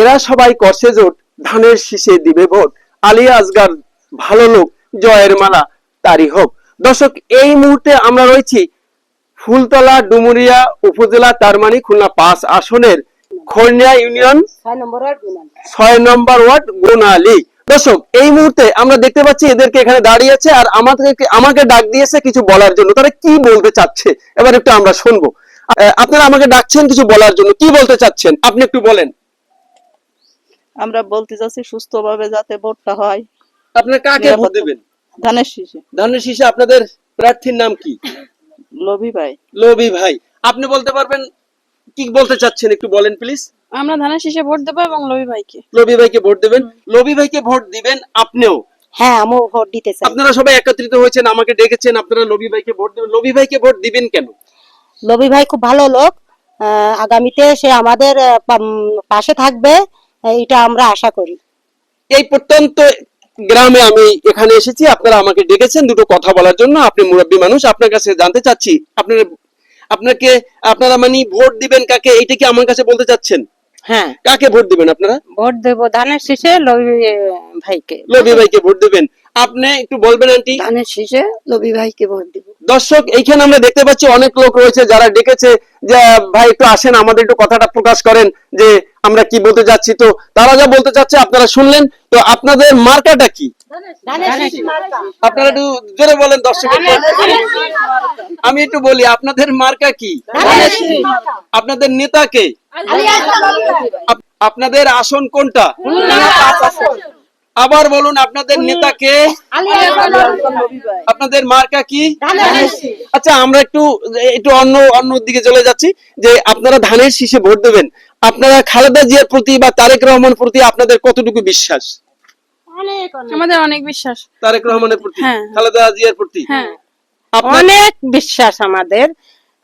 এরা সবাই করছে জোট ধানের শীষে দিবে ভোট। আলী আসগার ভালো লোক জয়ের মালা তারই হোক। দর্শক এই মুহূর্তে আমরা রয়েছি ফুলতলা ডুমুরিয়া উপজেলা তারমানি খুলনা পাঁচ আসনের খর্নিয়া ইউনিয়ন ছয় নম্বর ওয়ার্ড নম্বর দর্শক এই মুহূর্তে আমরা দেখতে পাচ্ছি এদেরকে এখানে দাঁড়িয়ে আছে আর আমাদেরকে আমাকে ডাক দিয়েছে কিছু বলার জন্য। তারা কি বলতে চাচ্ছে? এবার একটু আমরা শুনব। আপনারা আমাকে ডাকছেন কিছু বলার জন্য। কি বলতে চাচ্ছেন? আপনি একটু বলেন। আমরা বলতে চাচ্ছি সুস্থভাবে যাতে ভোটটা হয়। আপনারা কাকে ভোট দেবেন? ধানের শীষে। ধানের শীষে আপনাদের প্রার্থীর নাম কি? লবি ভাই। লবি ভাই। আপনি বলতে পারবেন? কি বলতে চাচ্ছেন একটু বলেন প্লিজ আমরা ধানের শীষে ভোট দেবো এবং লবি ভাইকে। লবি ভাইকে ভোট দেবেন। লবি ভাইকে ভোট দিবেন আপনিও? হ্যাঁ আমিও ভোট দিতে চাই। আপনারা সবাই একত্রিত হয়েছেন আমাকে ডেকেছেন আপনারা লবি ভাইকে ভোট দেবেন। লবি ভাইকে ভোট দিবেন কেন? লবি ভাই খুব ভালো লোক। আহ, আগামীতে সে আমাদের পাশে থাকবে। এটা আমরা আশা করি। এই প্রত্যন্ত গ্রামে আমি এখানে এসেছি আপনারা আমাকে ডেকেছেন দুটো কথা বলার জন্য। আপনি মুরব্বী মানুষ আপনার কাছে জানতে চাচ্ছি আপনার আপনাকে আপনারা মানে ভোট দিবেন কাকে এইটা কি আমার কাছে বলতে চাচ্ছেন? হ্যাঁ। কাকে ভোট দিবেন আপনারা? ভোট দেবো ধানের শীষে লবি ভাইকে। লবি ভাইকে ভোট দেবেন। আপনি একটু বলবেন আন্টি। ধানের শীষে লবি ভাইকে ভোট দিব। দর্শক এইখানে আমরা দেখতে পাচ্ছি অনেক লোক রয়েছে যারা ডেকেছে যে ভাই একটু আসেন আমাদের একটু কথাটা প্রকাশ করেন যে আমরা কি বলতে যাচ্ছি তো? তারা যা বলতে চাচ্ছে আপনারা শুনলেন। তো আপনাদের মার্কাটা কি? আপনারা একটু জোরে বলেন দর্শক আমি একটু বলি আপনাদের মার্কা কি? আপনাদের নেতাকে আপনাদের আসন কোনটা? আবার বলুন আপনাদের নেতা কে আপনাদের মার্কা কি? আচ্ছা আমরা একটু একটু অন্য অন্য দিকে চলে যাচ্ছি যে আপনারা ধানের শীষে ভোট দেবেন। আপনারা খালেদা জিয়ার প্রতি বা তারেক রহমানের প্রতি আপনাদের কতটুকু বিশ্বাস? আমাদের অনেক বিশ্বাস। তারেক রহমানের প্রতি? হ্যাঁ। খালেদা জিয়ার প্রতি? হ্যাঁ। অনেক বিশ্বাস আমাদের।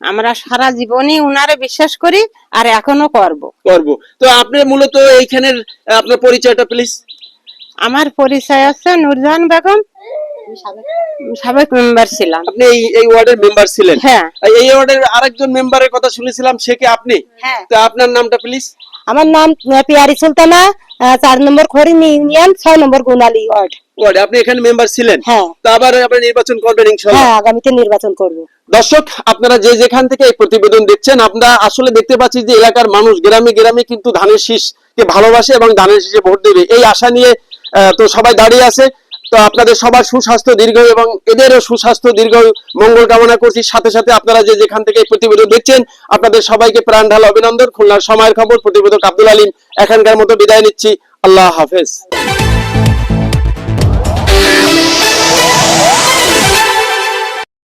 আমরা সারা জীবনই উনারে বিশ্বাস করি আর এখনও করব। করব। তো আপনি মূলত এইখানের আপনার পরিচয়টা প্লিজ আমার পরিচয় আছে নুরজাহান বেগম সাবেক মেম্বার ছিলাম। আপনি এই এই ওয়ার্ডের মেম্বার ছিলেন? হ্যাঁ। আর এই ওয়ার্ডের আরেকজন মেম্বারের কথা শুনেছিলাম সে কি আপনি? হ্যাঁ। তো আপনার নামটা প্লিজ আমার নাম পিয়ারি সুলতানা চার নম্বর খরিনি ইউনিয়ন ছয় নম্বর গুনালি ওয়ার্ড। ওয়ার্ডে আপনি এখানে মেম্বার ছিলেন? হ্যাঁ। তো আবার আপনি নির্বাচন করবেন ইনশাআল্লাহ। হ্যাঁ আগামীতে নির্বাচন করব। দর্শক আপনারা যে যেখান থেকে এই প্রতিবেদন দেখছেন আমরা আসলে দেখতে পাচ্ছি যে এলাকার মানুষ গ্রামে গ্রামে কিন্তু ধানের শীষকে ভালোবাসে এবং ধানের শীষে ভোট দেবে। এই আশা নিয়ে তো সবাই দাঁড়িয়ে আছে। তো আপনাদের সবার সুস্বাস্থ্য, দীর্ঘ এবং এদেরও সুস্বাস্থ্য, দীর্ঘ মঙ্গল কামনা করছি। সাথে সাথে আপনারা যে যেখান থেকে প্রতিবেদন দেখছেন, আপনাদের সবাইকে প্রাণ ঢাল অভিনন্দন। খুলনার সময়ের খবর, প্রতিবেদক আব্দুল আলিম। এখানকার মতো বিদায় নিচ্ছি। আল্লাহ হাফেজ।